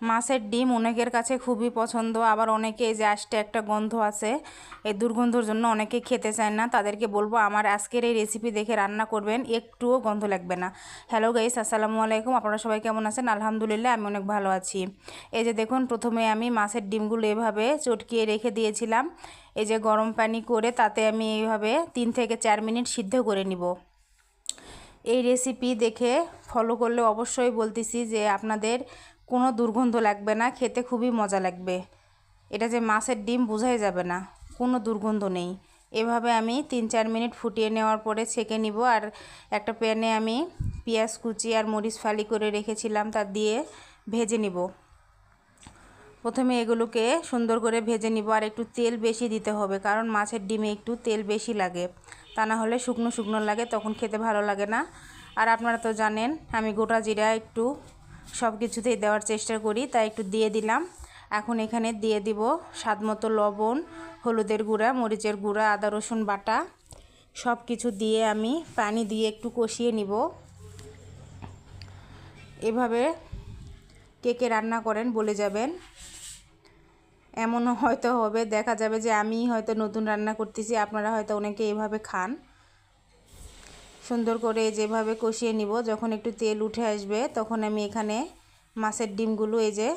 মাছের ডিম অনেকের কাছে খুবই পছন্দ, আবার অনেকে এই যে আসতে একটা গন্ধ আছে, এই দুর্গন্ধর জন্য অনেকে খেতে চায় না। তাদেরকে বলব, আমার আজকের এই রেসিপি দেখে রান্না করবেন, একটুও গন্ধ লাগবে না। হ্যালো গাইস আসসালামু আলাইকুম। আপনারা সবাই কেমন আছেন? আলহামদুলিল্লাহ, আমি অনেক ভালো আছি। এই যে দেখুন, প্রথমে আমি মাছের ডিমগুলো এভাবে চটকিয়ে রেখে দিয়েছিলাম। এই যে গরম পানি করে তাতে আমি এইভাবে তিন থেকে চার মিনিট সিদ্ধ করে নিব। এই রেসিপি দেখে ফলো করলে অবশ্যই বলতেছি যে আপনাদের কোনো দুর্গন্ধ লাগবে না, খেতে খুবই মজা লাগবে। এটা যে মাছের ডিম বোঝাই যাবে না, কোনো দুর্গন্ধ নেই। এভাবে আমি তিন চার মিনিট ফুটিয়ে নেওয়ার পরে ছেঁকে নিব আর একটা প্যানে আমি পেঁয়াজ কুচি আর মরিচ ফালি করে রেখেছিলাম, তা দিয়ে ভেজে নিব। প্রথমে এগুলোকে সুন্দর করে ভেজে নিব আর একটু তেল বেশি দিতে হবে, কারণ মাছের ডিমে একটু তেল বেশি লাগে। তা না হলে শুকনো শুকনো লাগে, তখন খেতে ভালো লাগে না। আর আপনারা তো জানেন, আমি গোটা জিরা একটু সব কিছুতেই দেওয়ার চেষ্টা করি, তাই একটু দিয়ে দিলাম। এখন এখানে দিয়ে দিব স্বাদ মতো লবণ, হলুদের গুঁড়া, মরিচের গুঁড়া, আদা, রসুন বাটা। সব কিছু দিয়ে আমি পানি দিয়ে একটু কষিয়ে নিব। এভাবে কে কে রান্না করেন বলে যাবেন। এমনও হয়তো হবে, দেখা যাবে যে আমি হয়তো নতুন রান্না করতেছি, আপনারা হয়তো অনেকে এভাবে খান। সুন্দর করে যেভাবে কষিয়ে নিব, যখন একটু তেল উঠে আসবে, তখন আমি এখানে মাছের ডিমগুলো এই যে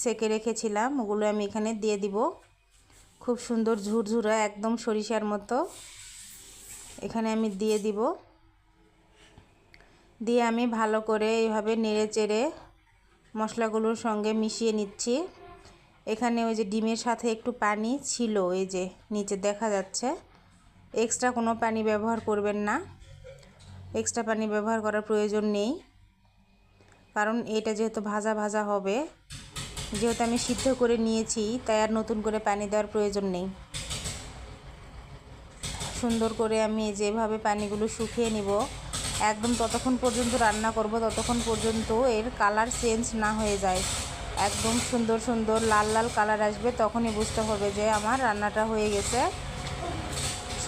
সেকে রেখেছিলাম, ওগুলো আমি এখানে দিয়ে দিব। খুব সুন্দর ঝুরঝুরা, একদম সরিষার মতো। এখানে আমি দিয়ে দিব। দিয়ে আমি ভালো করে এইভাবে নেড়ে চেড়ে মশলাগুলোর সঙ্গে মিশিয়ে নিচ্ছি। এখানে ওই যে ডিমের সাথে একটু পানি ছিল, এই যে নিচে দেখা যাচ্ছে। এক্সট্রা কোনো পানি ব্যবহার করবেন না। এক্সট্রা পানি ব্যবহার করার প্রয়োজন নেই। কারণ এটা যেহেতু ভাজা ভাজা হবে, যেহেতু আমি সিদ্ধ করে নিয়েছি, তাই আর নতুন করে পানি দেওয়ার প্রয়োজন নেই। সুন্দর করে আমি যেভাবে পানিগুলো শুকিয়ে নিব, একদম ততক্ষণ পর্যন্ত রান্না করব, ততক্ষণ পর্যন্ত এর কালার চেঞ্জ না হয়ে যায়। একদম সুন্দর সুন্দর লাল লাল কালার আসবে, তখনই বুঝতে হবে যে আমার রান্নাটা হয়ে গেছে।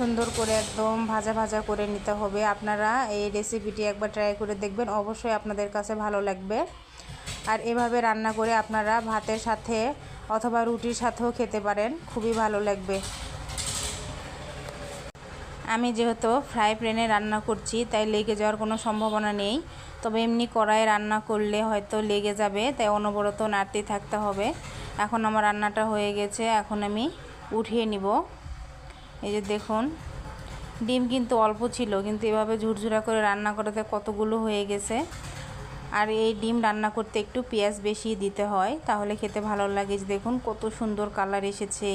সুন্দর করে একদম ভাজা ভাজা করে নিতে হবে। আপনারা এই রেসিপিটি একবার ট্রাই করে দেখবেন, অবশ্যই আপনাদের কাছে ভালো লাগবে। আর এভাবে রান্না করে আপনারা ভাতের সাথে অথবা রুটির সাথেও খেতে পারেন, খুবই ভালো লাগবে। আমি যেহেতু ফ্রাই প্যানে রান্না করছি, তাই লেগে যাওয়ার কোনো সম্ভাবনা নেই। তবে এমনি কড়াইয়ে রান্না করলে হয়তো লেগে যাবে, তাই অনবরত নাড়তেই থাকতে হবে। এখন আমার রান্নাটা হয়ে গেছে, এখন আমি উঠিয়ে নিব। এই যে দেখুন, ডিম কিন্তু অল্প ছিল, কিন্তু এভাবে ঝুরঝুরা করে রান্না করাতে কতগুলো হয়ে গেছে। আর এই ডিম রান্না করতে একটু পেঁয়াজ বেশি দিতে হয়, তাহলে খেতে ভালো লাগে। দেখুন, কত সুন্দর কালার এসেছে।